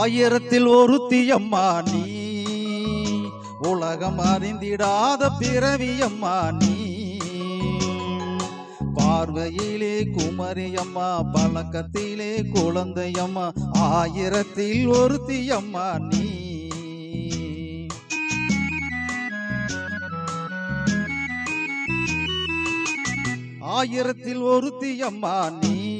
ஆயிரத்தில் ஒருத்தி அம்மா நீ. உலகம் அறிந்திடாத பிறவியம்மா நீ. பார்வையிலே குமரியம்மா பழக்கத்திலே குழந்தையம்மா ஆயிரத்தில் ஒருத்தியம்மா நீ. ஆயிரத்தில் ஒருத்தியம்மா நீ.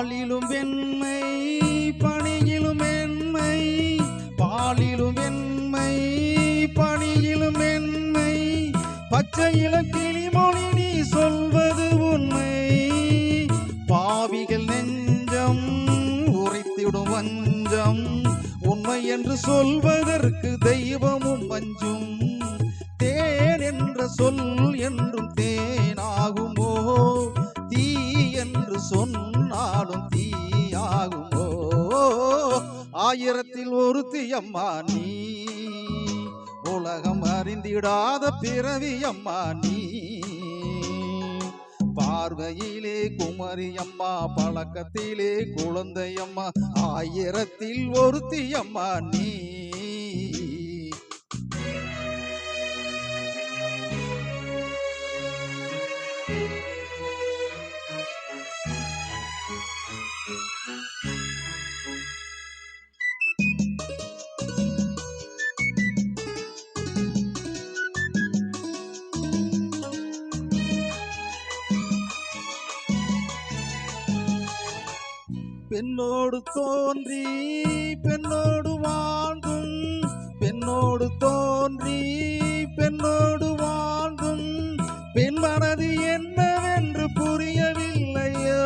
பாலிலும் வெண்மை பணியிலும் மென்மை. பாலிலும் வெண்மை பணியிலும் வெண்மை பச்சை கிளிமொழி நீ சொல்வது உண்மை. பாவிகள் நெஞ்சம் உரைத்திடும் வஞ்சம். உண்மை என்று சொல்வதற்கு ஆயிரத்தில் ஒருத்தி அம்மா நீ. உலகம் அறிந்திடாத பிறவி அம்மா நீ. பார்வையிலே குமரி அம்மா பழக்கத்திலே குழந்தையம்மா ஆயிரத்தில் ஒருத்தி அம்மா நீ. பெண்ணோடு தோன்றி பெண்ணோடு வாழ்ந்தும் பெண்ணோடு தோன்றி பெண்ணோடு வாழ்ந்தும் பெண் மனது என்னவென்று புரியவில்லையோ?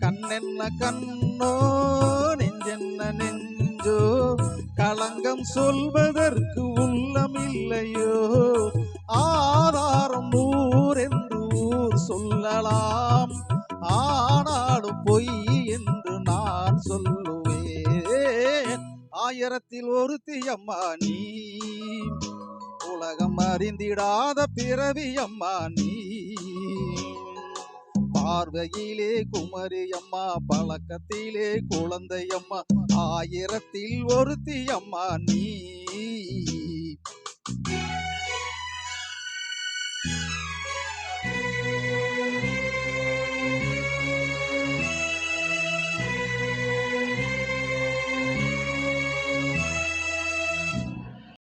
கண்ணென்ன கண்ணோ நெஞ்சென்ன நெஞ்சோ? களங்கம் சொல்வதற்கு உள்ளம் இல்லையோ ஆதாரம் ஊர் என்று ஊர் சொல்லலாம். ஆனாலும் பொய் என்று நான் சொல்லுவேன். ஆயிரத்தில் ஒருத்தி அம்மா நீ உலகம் அறிந்திடாத பிறவி அம்மா நீ. பார்வையிலே குமரி அம்மா பழக்கத்திலே குழந்தை அம்மா ஆயிரத்தில் ஒருத்தி அம்மா நீ.